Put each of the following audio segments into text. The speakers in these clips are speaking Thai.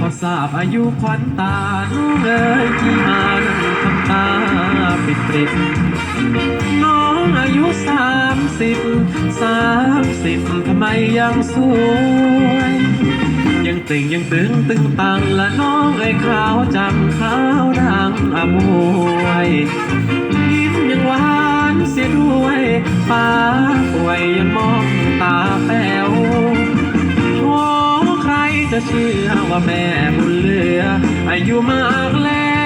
พอทราบอายุควันตาน้องเอ๋ยที่มานั่งทำตาปิดปริบน้องอายุสามสิบสามสิบทำไมยังสวย ยังติ่งยังตึงตึงตังและน้องไอ้ขาวจำขาวดังอมวยยิ้มยังหวานเสียด้วยป้าป่วยยังมองตา เชื่อว่าแม่บุญเหลือ อายุมากแล้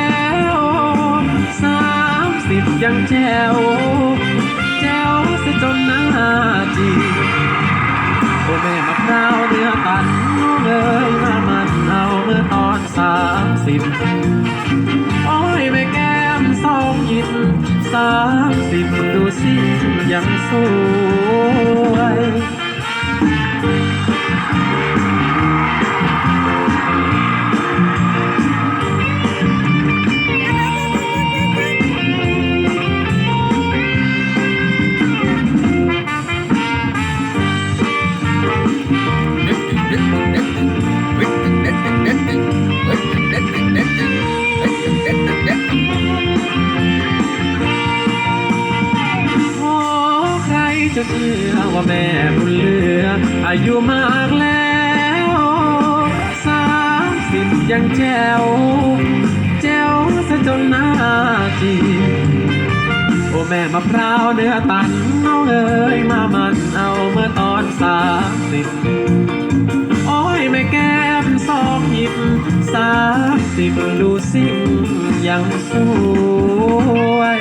วสามสิบยังแจ๋วแจ๋วเสียจนหน้าจีโอ้แม่มะพร้าวเนื้อตันน้องเอ๋ยมามันเอาเมื่อตอนสามสิบโอ้ยแม่แก้มสองยิบสามสิบดูสิยังสู จะเชื่อว่าแม่บุญเหลือ อายุมากแล้วสามสิบยังแจ๋วแจ๋วซะจนหน้าจีโอ้แม่มะพร้าวเนื้อตันน้องเอ๋ยมามันเอาเมื่อตอนสามสิบโอ้ยแม่แก้มสองหยิบสามสิบดูสิยังสวย